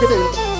Cái?